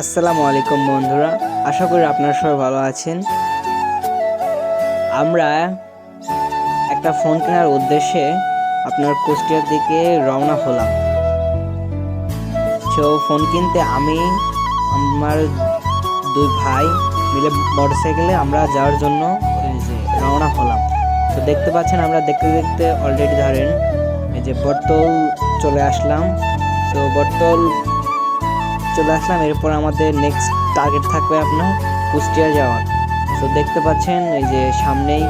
আসসালামু আলাইকুম বন্ধুরা, আশা করি আপনারা সবাই ভালো আছেন। আমরা একটা ফোন কেনার উদ্দেশ্যে আপনার কুষ্টিয়ার দিকে রওনা হলাম। সো ফোন কিনতে আমি, আমার দুই ভাই মিলে মোটরসাইকেলে আমরা যাওয়ার জন্য রওনা হলাম। তো দেখতে পাচ্ছেন, আমরা দেখতে দেখতে অলরেডি ধরেন এই যে বর্তল চলে আসলাম। তো বর্তল চলে আসলাম। এরপর আমাদের নেক্সট টার্গেট থাকবে আপনার কুষ্টিয়া যাওয়ার। তো দেখতে পাচ্ছেন, এই যে সামনেই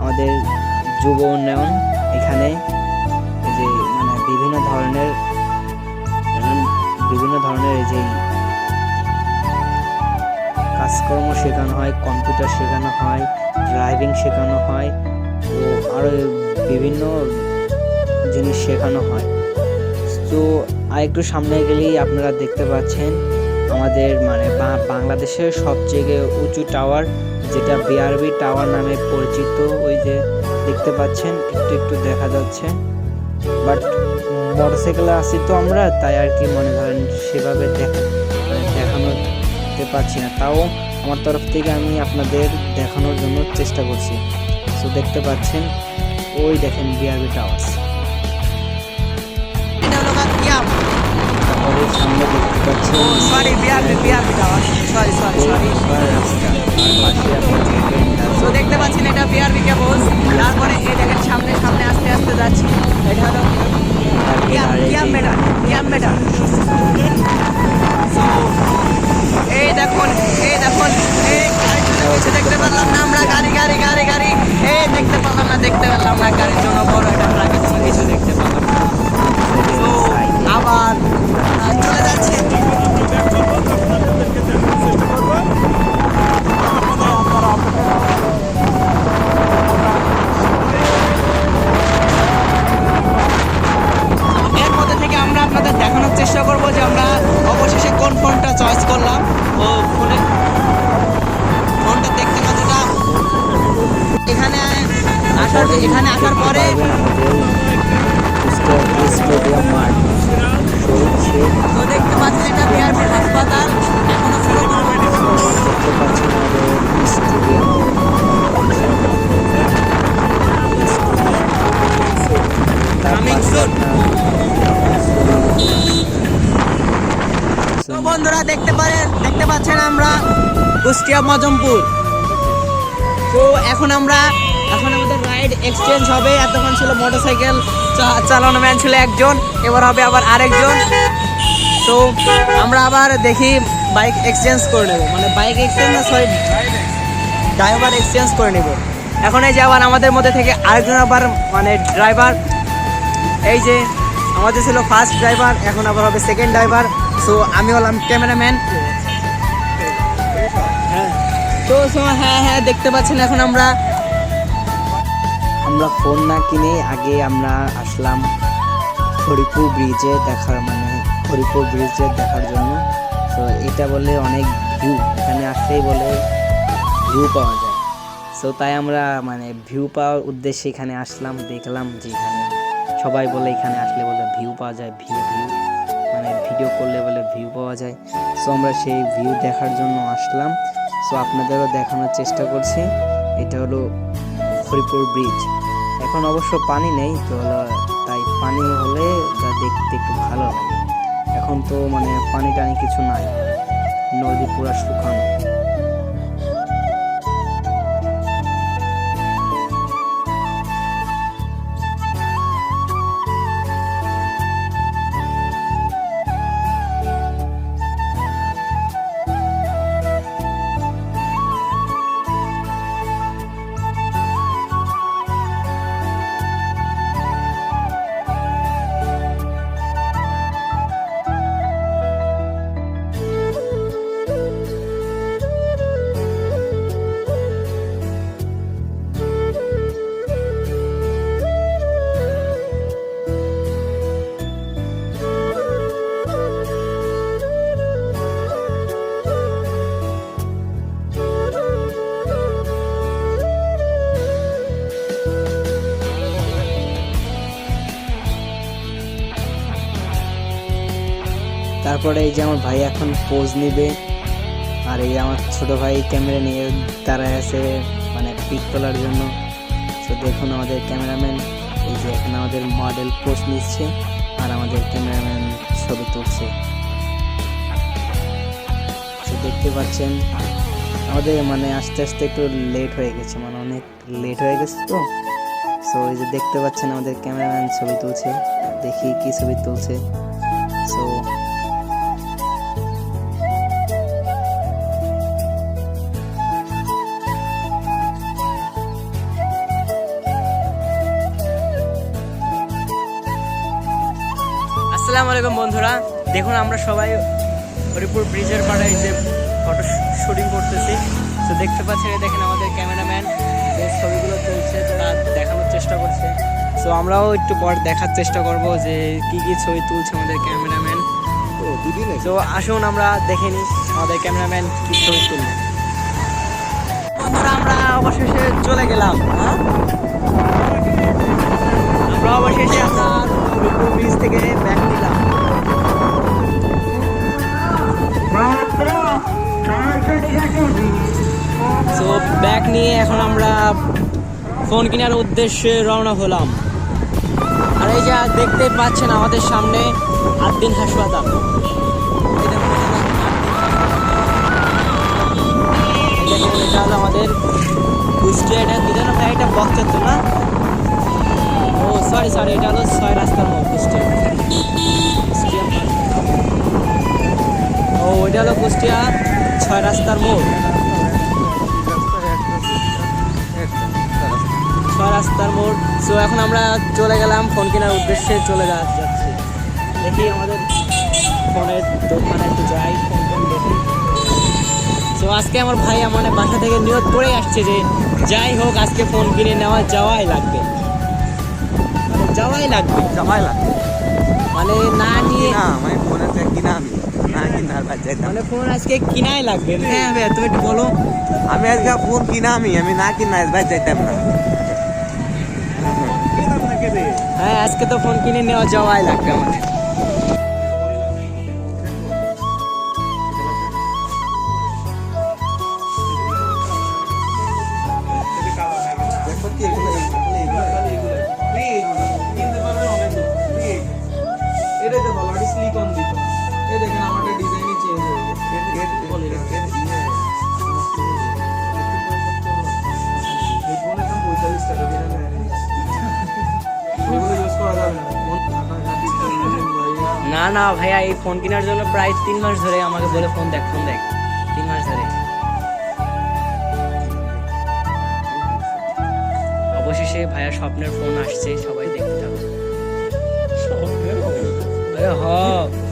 আমাদের যুব উন্নয়ন। এখানে এই যে মানে বিভিন্ন ধরনের বিভিন্ন ধরনের এই যে কাজকর্ম শেখানো হয় কম্পিউটার শেখানো হয় ড্রাইভিং শেখানো হয়, ও আরও বিভিন্ন জিনিস শেখানো হয়। তো আর একটু সামনে গেলেই আপনারা দেখতে পাচ্ছেন আমাদের মানে বাংলাদেশের সবচেয়ে উঁচু টাওয়ার, যেটা বিআরবি টাওয়ার নামে পরিচিত। ওই যে দেখতে পাচ্ছেন, একটু একটু দেখা যাচ্ছে। বাট মোটরসাইকেলে আসি তো আমরা, তাই আর কি মনে করেন সেভাবে দেখা মানে দেখানোতে পারছি না। তাও আমার তরফ থেকে আমি আপনাদের দেখানোর জন্য চেষ্টা করছি। তো দেখতে পাচ্ছেন, ওই দেখেন বিআরবি টাওয়ার। সামনে দেখতে পাচ্ছেন sorry tower sorry sorry sorry তো দেখতে পাচ্ছেন এটা বিআরবি কেবল তারপরে এই দেখেন সামনে সামনে আস্তে আস্তে যাচ্ছি। এটা হলো মেডা এই দেখুন এই দেখুন এই যে আমরা অবশেষে কোন ফোনটা চয়েস করলাম? ও ফোনে। ফোনটা দেখতে কতটা? এখানে আসার এখানে আসার পরে তো দেখতে পাচ্ছেন এটা বিআরপি হাসপাতাল। এখনও পুরোপুরি কুষ্টিয়া মজমপুর। তো এখন আমরা এখন আমাদের রাইড এক্সচেঞ্জ হবে। এতক্ষণ ছিল মোটরসাইকেল চালানো ম্যান ছিল একজন, এবার হবে আবার আরেকজন। তো আমরা আবার দেখি বাইক এক্সচেঞ্জ করে নেব। মানে বাইক এক্সচেঞ্জ না সরি ড্রাইভার এক্সচেঞ্জ করে নেব। এখন এই যে আবার আমাদের মধ্যে থেকে আরেকজন আবার মানে ড্রাইভার এই যে আমাদের ছিল ফার্স্ট ড্রাইভার এখন আবার হবে সেকেন্ড ড্রাইভার সো আমি হলাম ক্যামেরাম্যান তো হ্যাঁ হ্যাঁ দেখতে পাচ্ছেন এখন আমরা আমরা ফোন না কিনে আগে আমরা আসলাম হরিপুর ব্রিজে দেখার মানে হরিপুর ব্রিজে দেখার জন্য। তো এটা বলে অনেক ভিউ এখানে আসলেই বলে ভিউ পাওয়া যায়। সো তাই আমরা মানে ভিউ পাওয়ার উদ্দেশ্যে এখানে আসলাম, দেখলাম যে এখানে সবাই বলে এখানে আসলে বলে ভিউ পাওয়া যায় ভিউ ভিউ মানে ভিডিও করলে বলে ভিউ পাওয়া যায়। সো আমরা সেই ভিউ দেখার জন্য আসলাম। সো আপনাদেরও দেখানোর চেষ্টা করছি। এটা হলো হরিপুর ব্রিজ এখন অবশ্য পানি নেই, তো হলো, তাই পানি হলে যা দেখতে একটু ভালো লাগে। এখন তো মানে পানি টানি কিছু নাই। নদী পুরা শুকানো। তারপরে এই যে আমার ভাই এখন পোজ নিবে, আর এই আমার ছোট ভাই ক্যামেরা নিয়ে দাঁড়ায় আছে মানে পিক তোলার জন্য। তো দেখুন আমাদের ক্যামেরাম্যান এই যে এখন আমাদের মডেল পোজ নিচ্ছে, আর আমাদের ক্যামেরাম্যান ছবি তুলছে। দেখতে পাচ্ছেন, আমাদের মানে আস্তে আস্তে একটু লেট হয়ে গেছে মানে অনেক লেট হয়ে গেছে তো। সো এই যে দেখতে পাচ্ছেন আমাদের ক্যামেরাম্যান ছবি তুলছে, দেখি কি ছবি তুলছে। সো আসসালামু আলাইকুম বন্ধুরা। দেখুন আমরা সবাই হরিপুর ব্রিজের পাড়ে এই যে ফটো শুটিং করতেছি। তো দেখতে পাচ্ছেন দেখেন আমাদের ক্যামেরাম্যান যে ছবিগুলো তুলছে তা দেখানোর চেষ্টা করছে। তো আমরাও একটু পর দেখার চেষ্টা করব যে কি কি ছবি তুলছে আমাদের ক্যামেরাম্যান তো আসুন আমরা দেখে নিই আমাদের ক্যামেরাম্যান কি ছবি বন্ধুরা আমরা অবশেষে চলে গেলাম হ্যাঁ? আমরা অবশেষে ব্রিজ থেকে ব্যাক নিলাম। তো ব্যাগ নিয়ে এখন আমরা ফোন কেনার উদ্দেশ্যে রওনা হলাম। আর এই যে দেখতে পাচ্ছেন আমাদের সামনে আদ্দিন হাসপাতাল। আমাদের কুষ্টিয়া এটা ভাই এটা বকচত্বর না? সরি সরি এটা হলো ছয় রাস্তার মোড় কুষ্টিয়া ও ওইটা হলো কুষ্টিয়া, ছয় রাস্তার মোড়। ছয় রাস্তার মোড়। সো এখন আমরা চলে গেলাম ফোন কেনার উদ্দেশ্যে, চলে যাচ্ছি। দেখি আমাদের ফোনের দোকানে একটু যাই, ফোন সো আজকে আমার ভাই আমার বাসা থেকে নিয়োগ করে আসছে যে যাই হোক, আজকে ফোন কিনে নেওয়া যাওয়াই লাগবে। মানে যাওয়াই লাগবে। জামাই লাগবে। মানে না নিয়ে না আমি আজকে কিনা আমি? না কিনা মানে ফোন আজকে কিনাই লাগবে। হ্যাঁ ভাই তুমি একটু বলো। আমি আজকে ফোন কিনা আমি? আমি না কিনা বাদ যাইতাম না হ্যাঁ আজকে তো ফোন কিনে নেওয়া যাওয়াই লাগবে আমাদের। না না। ভাইয়া। এই ফোন কেনার জন্য প্রায় তিন মাস ধরে আমাকে বলে ফোন দেখ ফোন দেখ। তিন মাস ধরে। অবশেষে ভাইয়া স্বপ্নের ফোন আসছে সবাই দেখতে যাবে আরে হ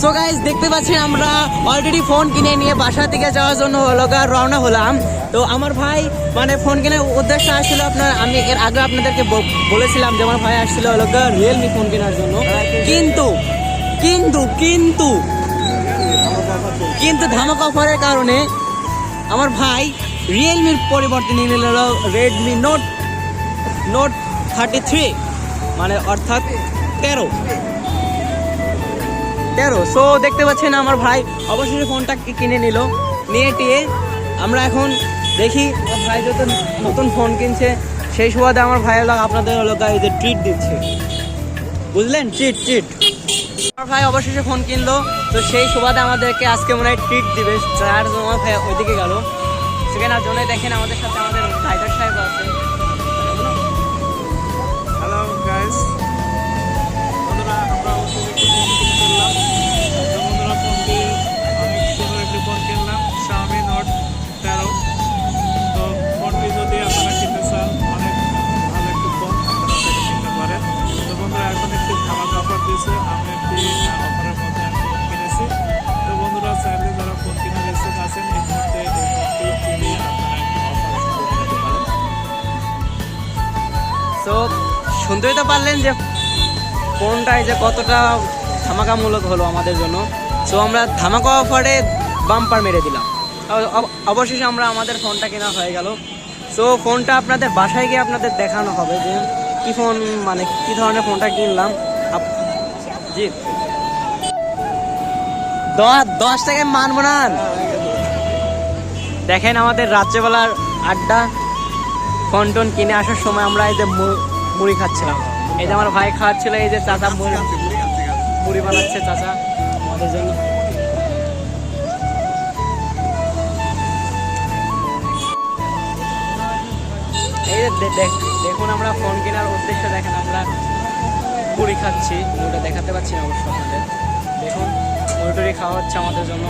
সো গাইজ দেখতে পাচ্ছেন আমরা অলরেডি ফোন কিনে নিয়ে বাসা থেকে যাওয়ার জন্য হলো গা রওনা হলাম। তো আমার ভাই মানে ফোন কেনার উদ্দেশ্য আসছিল আপনার, আমি এর আগে আপনাদেরকে বলেছিলাম যে আমার ভাই আসছিল হলো গা রিয়েলমি ফোন কেনার জন্য। কিন্তু কিন্তু কিন্তু কিন্তু ধামাকা অফারের কারণে আমার ভাই রিয়েলমির পরিবর্তে নিয়ে নিল Redmi note note thirty three মানে অর্থাৎ তেরো। তেরো। সো দেখতে পাচ্ছেন আমার ভাই অবশেষে ফোনটা কিনে নিল। নিয়ে টিয়ে আমরা এখন দেখি ভাই যত নতুন ফোন কিনছে, সেই সুবাদে আমার ভাই হলো আপনাদের এই যে ট্রিট দিচ্ছে। বুঝলেন? ট্রিট ট্রিট আমার ভাই অবশেষে ফোন কিনলো, তো সেই সুবাদে আমাদেরকে আজকে মনে হয় ট্রিট দিবে। জন্য আমার ভাই ওইদিকে গেল। সেখানে আর জন্যই দেখেন আমাদের সাথে আমাদের রাইডার সাহেব আছে। শুনতেই তো পারলেন যে ফোনটাই যে কতটা ধামাকামূলক হলো আমাদের জন্য। সো আমরা ধামাকা অফারে বাম্পার মেরে দিলাম। অবশেষে আমরা আমাদের ফোনটা কেনা হয়ে গেল। সো ফোনটা আপনাদের বাসায় গিয়ে আপনাদের দেখানো হবে যে কি ফোন মানে কি ধরনের ফোনটা কিনলাম। জি। দশ দশ টাকায় মানবো না দেখেন আমাদের রাত্রেবেলার আড্ডা। ফোন টোন কিনে আসার সময় আমরা এই যে মুড়ি খাচ্ছিলাম। এই যে আমার ভাই খাওয়াচ্ছিল, এই যে চাচা মুড়ি বানাচ্ছে চাচা। আমাদের জন্য। এই দেখুন আমরা ফোন কেনার উদ্দেশ্যে দেখেন আমরা মুড়ি খাচ্ছি। মুড়িটা দেখাতে পাচ্ছি না অবশ্য আমাদের দেখুন, মুড়ি টুড়ি খাওয়া হচ্ছে আমাদের জন্য।